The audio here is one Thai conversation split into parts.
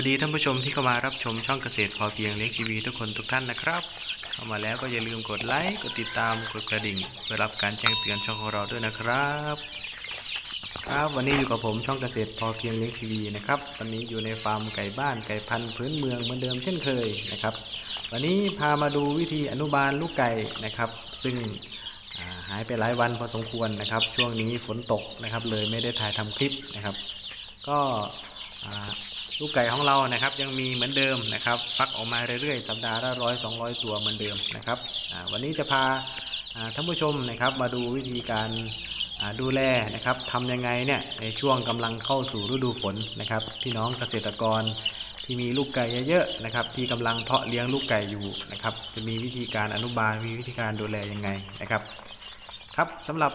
สวัสดีท่านผู้ชมที่เข้ามารับชมช่องเกษตรพอเพียงเลี้ยงชีวีทุกคนทุกท่านนะครับ เข้ามาแล้วก็อย่าลืมกดไลค์กดติดตามกดกระดิ่ง เพื่อรับการแจ้งเตือนช่องของเราด้วยนะครับ ครับวันนี้อยู่กับผมช่องเกษตรพอเพียงเลี้ยงชีวีนะครับวันนี้อยู่ในฟาร์มไก่บ้านไก่พันธุ์พื้นเมืองเหมือนเดิมเช่นเคยนะครับ วันนี้พามาดูวิธีอนุบาลลูกไก่นะครับ ซึ่งหายไปหลายวันพอสมควรนะครับ ช่วงนี้ฝนตกนะครับเลยไม่ได้ถ่ายทำคลิปนะครับ ก็ ลูกไก่ของเรานะครับยังมีเหมือนเดิมนะครับ ฟักออกมาเรื่อยๆ สัปดาห์ละร้อยสองร้อยตัวเหมือนเดิมนะครับวันนี้จะพาท่านผู้ชมนะครับมาดูวิธีการดูแลนะครับทำยังไงเนี่ยในช่วงกำลังเข้าสู่ฤดูฝนนะครับพี่น้องเกษตรกรที่มีลูกไก่เยอะๆนะครับ ที่กำลังเพาะเลี้ยงลูกไก่อยู่นะครับ จะมีวิธีการอนุบาลมีวิธีการดูแลยังไงนะครับ ครับสำหรับ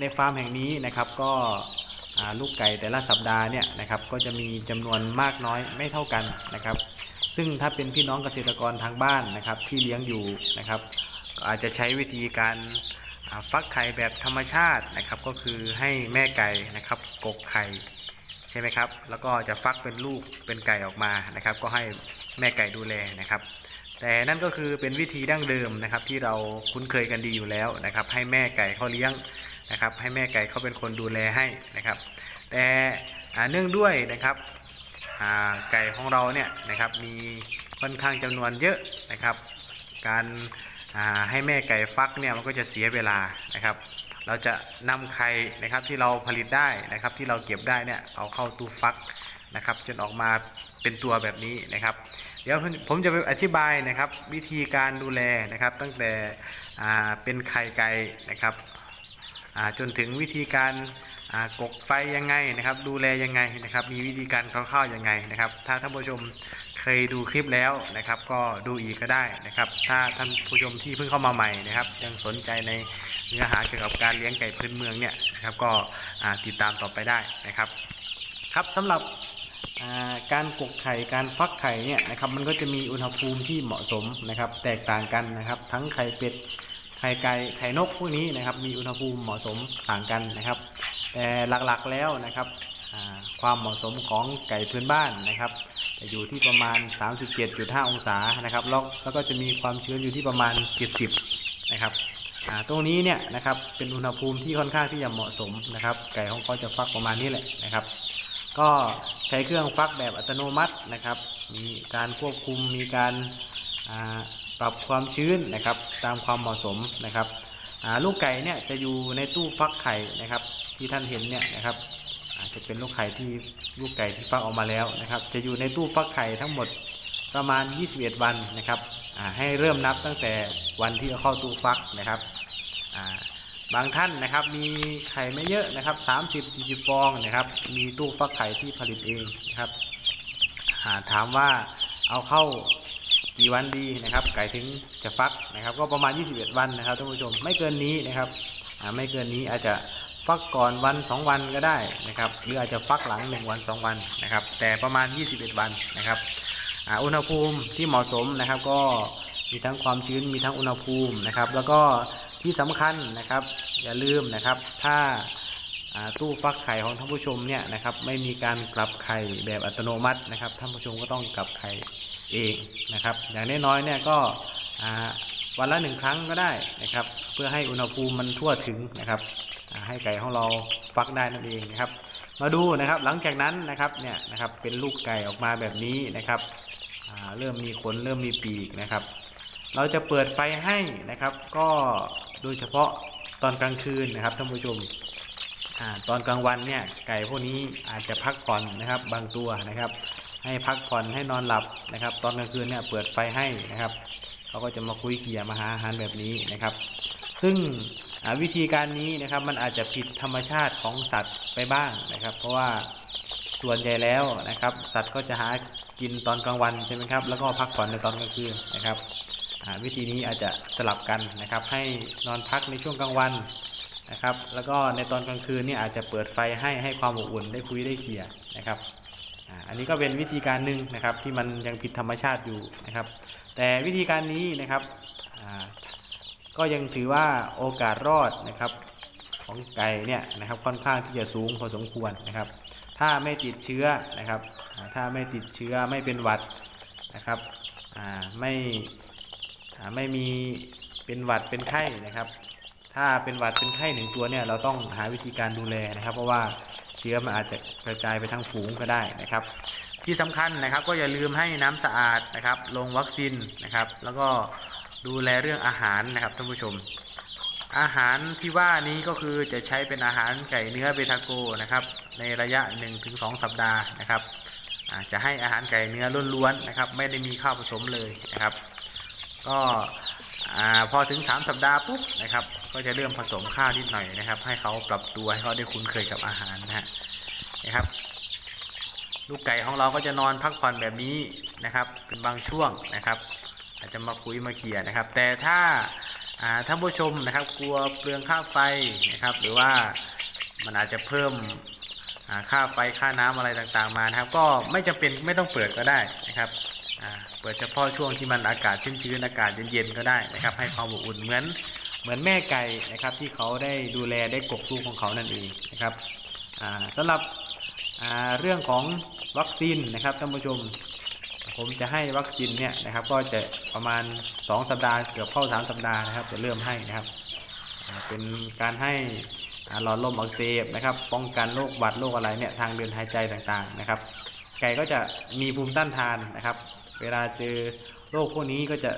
ในฟาร์มแห่งนี้นะครับก็ ลูกไก่แต่ละสัปดาห์เนี่ยนะครับก็จะมีจำนวนมากน้อยไม่เท่ากันนะครับ ซึ่งถ้าเป็นพี่น้องเกษตรกรทางบ้านนะครับที่เลี้ยงอยู่นะครับ อาจจะใช้วิธีการฟักไข่แบบธรรมชาตินะครับ ก็คือให้แม่ไก่นะครับกกไข่ใช่ไหมครับ แล้วก็จะฟักเป็นลูกเป็นไก่ออกมานะครับ ก็ให้แม่ไก่ดูแลนะครับ แต่นั่นก็คือเป็นวิธีดั้งเดิมนะครับที่เราคุ้นเคยกันดีอยู่แล้วนะครับ ให้แม่ไก่เขาเลี้ยง นะครับ ให้แม่ไก่เขาเป็นคนดูแลให้นะครับ แต่เนื่องด้วยนะครับไก่ของเราเนี่ยนะครับมีค่อนข้างจำนวนเยอะนะครับ การให้แม่ไก่ฟักเนี่ยมันก็จะเสียเวลานะครับ เราจะนำไข่นะครับที่เราผลิตได้นะครับ ที่เราเก็บได้เนี่ยเอาเข้าตู้ฟักนะครับ จนออกมาเป็นตัวแบบนี้นะครับ เดี๋ยวผมจะไปอธิบายนะครับ วิธีการดูแลนะครับ ตั้งแต่เป็นไข่ไก่นะครับ จนถึงวิธีการกกไฟยังไงนะครับ ดูแลยังไงนะครับ มีวิธีการคร่าวๆยังไงนะครับ ถ้าท่านผู้ชมเคยดูคลิปแล้วนะครับ ก็ดูอีกก็ได้นะครับ ถ้าท่านผู้ชมที่เพิ่งเข้ามาใหม่นะครับ ยังสนใจในเนื้อหาเกี่ยวกับการเลี้ยงไก่พื้นเมืองเนี่ยนะครับก็ติดตามต่อไปได้นะครับ ครับสำหรับการกกไข่การฟักไข่เนี่ยนะครับมันก็จะมีอุณหภูมิที่เหมาะสมนะครับ แตกต่างกันนะครับ ทั้งไข่เป็ด ข่ไก่ไข่นกพวกนี้นะครับมีอุณหภูมิเหมาะสมต่างกันนะครับแต่หลักๆแล้วนะครับความเหมาะสมของไก่พื้นบ้านนะครับจะอยู่ที่ประมาณ 37.5 องศานะครับแล้วแล้วก็จะมีความชื้นอยู่ที่ประมาณ 70 นะครับตรงนี้เนี่ยนะครับเป็นอุณหภูมิที่ค่อนข้างที่จะเหมาะสมนะครับ ไก่ของเขาจะฟักประมาณนี้แหละนะครับ ก็ใช้เครื่องฟักแบบอัตโนมัตินะครับ มีการควบคุมมีการ ปรับความชื้นนะครับตามความเหมาะสมนะครับลูกไก่เนี่ยจะอยู่ในตู้ฟักไข่นะครับที่ท่านเห็นเนี่ยนะครับอาจจะเป็นลูกไข่ที่ลูกไก่ที่ฟักออกมาแล้วนะครับ จะอยู่ในตู้ฟักไข่ทั้งหมดประมาณ 21 วันนะครับให้เริ่มนับตั้งแต่วันที่เอาเข้าตู้ฟักนะครับบางท่านนะครับมีไข่ไม่เยอะนะครับ 30 40 ฟองนะครับ มีตู้ฟักไข่ที่ผลิตเองนะครับถามว่าเอาเข้า กี่วันดีนะครับไก่ถึงจะฟักนะครับ ก็ประมาณ 21 วันนะครับท่านผู้ชมไม่เกินนี้นะครับไม่เกินนี้อาจจะฟักก่อนวัน 2 วันก็ได้นะครับ หรืออาจจะฟักหลัง 1 วัน 2 วันนะครับ แต่ประมาณ 21 วันนะครับอุณหภูมิที่เหมาะสมนะครับ ก็มีทั้งความชื้นมีทั้งอุณหภูมินะครับ แล้วก็ที่สำคัญนะครับ อย่าลืมนะครับ ถ้า ตู้ฟักไข่ของท่านผู้ชมเนี่ยนะครับไม่มีการกลับไข่แบบอัตโนมัตินะครับท่านผู้ชมก็ต้องกลับไข่เองนะครับอย่างน้อยๆเนี่ยก็วันละหนึ่งครั้งก็ได้นะครับเพื่อให้อุณหภูมิมันทั่วถึงนะครับให้ไก่ของเราฟักได้นั่นเองนะครับ มาดูนะครับหลังจากนั้นนะครับเนี่ยนะครับเป็นลูกไก่ออกมาแบบนี้นะครับเริ่มมีขนเริ่มมีปีกนะครับ เราจะเปิดไฟให้นะครับ ก็โดยเฉพาะตอนกลางคืนนะครับท่านผู้ชม ตอนกลางวันเนี่ยไก่พวกนี้อาจจะพักผ่อนนะครับบางตัวนะครับ ให้พักผ่อนให้นอนหลับนะครับ ตอนกลางคืนเนี่ยเปิดไฟให้นะครับเขาก็จะมาคุยเขี่ยมาหาอาหารแบบนี้นะครับ ซึ่งวิธีการนี้นะครับมันอาจจะผิดธรรมชาติของสัตว์ไปบ้างนะครับ เพราะว่าส่วนใหญ่แล้วนะครับ สัตว์ก็จะหากินตอนกลางวันใช่ไหมครับแล้วก็พักผ่อนในตอนกลางคืนนะครับวิธีนี้อาจจะสลับกันนะครับ ให้นอนพักในช่วงกลางวัน นะครับ แล้วก็ในตอนกลางคืนเนี่ยอาจจะเปิดไฟให้ให้ความอบอุ่นได้คุยได้เคลียร์นะครับอันนี้ก็เป็นวิธีการหนึ่งนะครับที่มันยังผิดธรรมชาติอยู่นะครับ แต่วิธีการนี้นะครับก็ยังถือว่าโอกาสรอดนะครับของไก่เนี่ยนะครับค่อนข้างที่จะสูงพอสมควรนะครับ ถ้าไม่ติดเชื้อนะครับถ้าไม่ติดเชื้อไม่เป็นหวัดนะครับไม่ไม่มีเป็นหวัดเป็นไข้นะครับ ถ้าเป็นหวัดเป็นไข้หนึ่งตัวเนี่ยเราต้องหาวิธีการดูแลนะครับ เพราะว่าเชื้อมันอาจจะกระจายไปทั้งฝูงก็ได้นะครับ ที่สำคัญนะครับก็อย่าลืมให้น้ำสะอาดนะครับ ลงวัคซีนนะครับ แล้วก็ดูแลเรื่องอาหารนะครับท่านผู้ชม อาหารที่ว่านี้ก็คือจะใช้เป็นอาหารไก่เนื้อเบทาโกนะครับ ในระยะ 1-2 สัปดาห์นะครับจะให้อาหารไก่เนื้อล้วนๆนะครับ ไม่ได้มีข้าวผสมเลยนะครับ ก็พอถึง 3 สัปดาห์ปุ๊บนะครับ ก็จะเริ่มผสมข้าวนิดหน่อยนะครับ ให้เขาปรับตัวให้เขาได้คุ้นเคยกับอาหารนะฮะนะครับ ลูกไก่ของเราก็จะนอนพักผ่อนแบบนี้นะครับ เป็นบางช่วงนะครับ อาจจะมาคุยมาเขี่ยนะครับ แต่ถ้าท่านผู้ชมนะครับกลัวเปลืองค่าไฟนะครับ หรือว่ามันอาจจะเพิ่มค่าไฟค่าน้ำอะไรต่างๆมานะครับ ก็ไม่จำเป็นไม่ต้องเปิดก็ได้นะครับเปิดเฉพาะช่วงที่มันอากาศชื้นๆอากาศเย็นๆก็ได้นะครับ ให้ความอบอุ่นเหมือน เหมือนแม่ไก่นะครับที่เขาได้ดูแลได้กกลูกของเขานั่นเองนะครับอ่าสำหรับเรื่องของวัคซีนนะครับท่านผู้ชม ผมจะให้วัคซีนเนี่ยนะครับก็จะประมาณ 2 สัปดาห์เกือบเข้า 3 สัปดาห์นะครับจะเริ่มให้นะครับเป็นการให้หลอดลมอักเสบนะครับป้องกันโรคหวัดโรคอะไรเนี่ยทางเดินหายใจต่างๆนะครับ ไก่ก็จะมีภูมิต้านทานนะครับ เวลาเจอโรคพวกนี้ก็จะ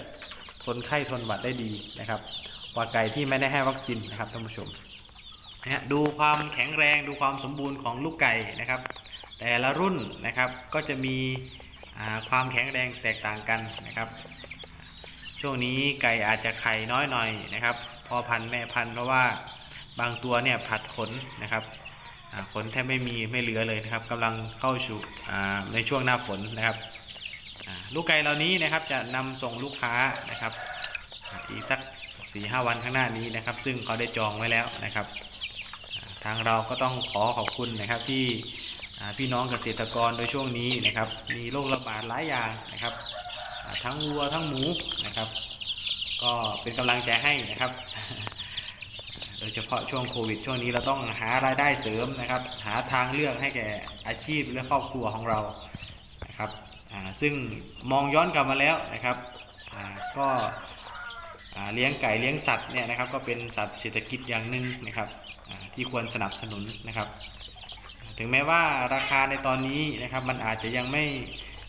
ทนไข้ทนหวัดได้ดีนะครับ กว่าไก่ที่ไม่ได้ให้วัคซีนนะครับท่านผู้ชมนะดูความแข็งแรงดูความสมบูรณ์ของลูกไก่นะครับ แต่ละรุ่นนะครับก็จะมีความแข็งแรงแตกต่างกันนะครับ ช่วงนี้ไก่อาจจะไข่น้อยหน่อยนะครับพอพันแม่พันเพราะว่าบางตัวเนี่ยผัดขนนะครับขนแทบไม่มีไม่เหลือเลยนะครับกำลังเข้าสู่ในช่วงหน้าฝนนะครับลูกไก่เหล่านี้นะครับจะนำส่งลูกค้านะครับอีกสัก 4ีหวันข้างหน้านี้นะครับ ซึ่งเขาได้จองไว้แล้วนะครับ ทางเราก็ต้องขอขอบคุณนะครับที่พี่น้องเกษตรกรโดยช่วงนี้นะครับ มีโรคระบาดหลายอย่างนะครับ ทั้งวัวทั้งหมูนะครับ ก็เป็นกำลังใจให้นะครับ โดยเฉพาะช่วงโควิด ช่วงนี้เราต้องหารายได้เสริมนะครับ หาทางเลือกให้แก่อาชีพและครอบครัวของเรานะครับซึ่งมองย้อนกลับมาแล้วนะครับก็ เลี้ยงไก่เลี้ยงสัตว์เนี่ยนะครับก็เป็นสัตว์เศรษฐกิจอย่างหนึ่งนะครับที่ควรสนับสนุนนะครับ ถึงแม้ว่าราคาในตอนนี้นะครับมันอาจจะยังไม่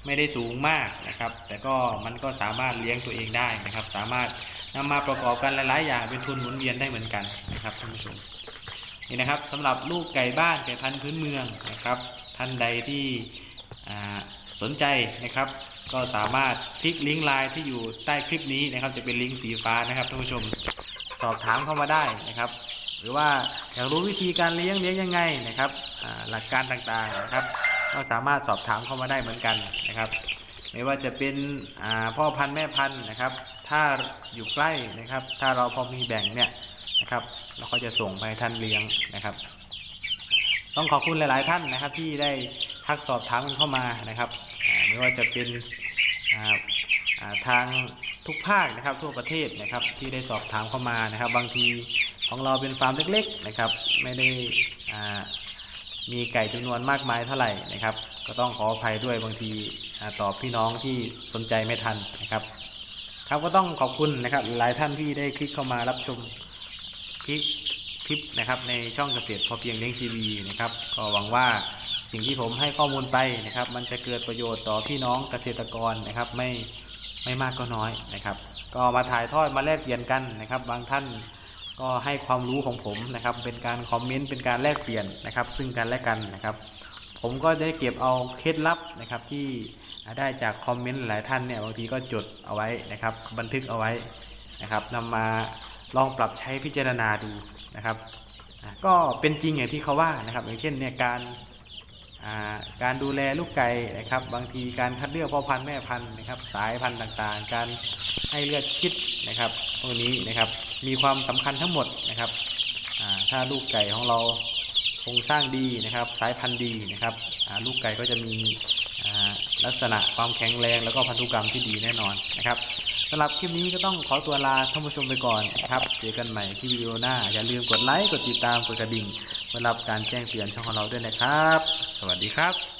ไม่ได้สูงมากนะครับ แต่ก็มันก็สามารถเลี้ยงตัวเองได้นะครับ สามารถนำมาประกอบกันหลาย ๆ อย่างเป็นทุนหมุนเวียนได้เหมือนกันนะครับท่านผู้ชมนี่นะครับสำหรับลูกไก่บ้านไก่พันธุ์พื้นเมืองนะครับ ท่านใดที่สนใจนะครับ ก็สามารถคลิกลิงก์ไลน์ที่อยู่ใต้คลิปนี้นะครับ จะเป็นลิงก์สีฟ้านะครับท่านผู้ชมสอบถามเข้ามาได้นะครับ หรือว่าอยากรู้วิธีการเลี้ยงเลี้ยงยังไงนะครับหลักการต่างๆนะครับ ก็สามารถสอบถามเข้ามาได้เหมือนกันนะครับ ไม่ว่าจะเป็นพ่อพันธุ์แม่พันธุ์นะครับ ถ้าอยู่ใกล้นะครับ ถ้าเราพอมีแบ่งเนี่ยนะครับ เราก็จะส่งไปท่านเลี้ยงนะครับ ต้องขอบคุณหลาย ๆ ท่านนะครับที่ได้ทักสอบถามกันเข้ามานะครับ ไม่ว่าจะเป็นทางทุกภาคนะครับทั่วประเทศนะครับที่ได้สอบถามเข้ามานะครับ บางทีของเราเป็นฟาร์มเล็กๆนะครับ ไม่ได้มีไก่จำนวนมากมายเท่าไหร่นะครับ ก็ต้องขออภัยด้วยบางทีอตอบพี่น้องที่สนใจไม่ทันนะครับ ครับก็ต้องขอบคุณนะครับหลายท่านที่ได้คลิกเข้ามารับชมคลิปคลิปนะครับในช่องเกษตรพอเพียงเลี้ยงชีวีนะครับ ก็หวังว่า สิ่งที่ผมให้ข้อมูลไปนะครับ มันจะเกิดประโยชน์ต่อพี่น้องเกษตรกรนะครับไม่ไม่มากก็น้อยนะครับ ก็มาถ่ายทอดมาแลกเปลี่ยนกันนะครับ บางท่านก็ให้ความรู้ของผมนะครับ เป็นการคอมเมนต์เป็นการแลกเปลี่ยนนะครับ ซึ่งกันและกันนะครับ ผมก็ได้เก็บเอาเคล็ดลับนะครับที่ได้จากคอมเมนต์หลายท่านเนี่ยบางทีก็จดเอาไว้นะครับ บันทึกเอาไว้นะครับนำมาลองปรับใช้พิจารณาดูนะครับ ก็เป็นจริงอย่างที่เขาว่านะครับ อย่างเช่นเนี่ยการ การดูแลลูกไก่นะครับ บางทีการคัดเลือกพ่อพันธุ์แม่พันธุ์นะครับ สายพันธุ์ต่างๆ การให้เลือดชิดนะครับพวกนี้นะครับมีความสำคัญทั้งหมดนะครับถ้าลูกไก่ของเราโครงสร้างดีนะครับ สายพันธุ์ดีนะครับลูกไก่ก็จะมีลักษณะความแข็งแรงแล้วก็พันธุกรรมที่ดีแน่นอนนะครับสำหรับคลิปนี้ก็ต้องขอตัวลาท่านผู้ชมไปก่อนครับ เจอกันใหม่ที่วิดีโอหน้า อย่าลืมกดไลค์ กดติดตาม กดกระดิ่ง เพื่อรับการแจ้งเตือนช่องของเราด้วยนะครับ สวัสดีครับ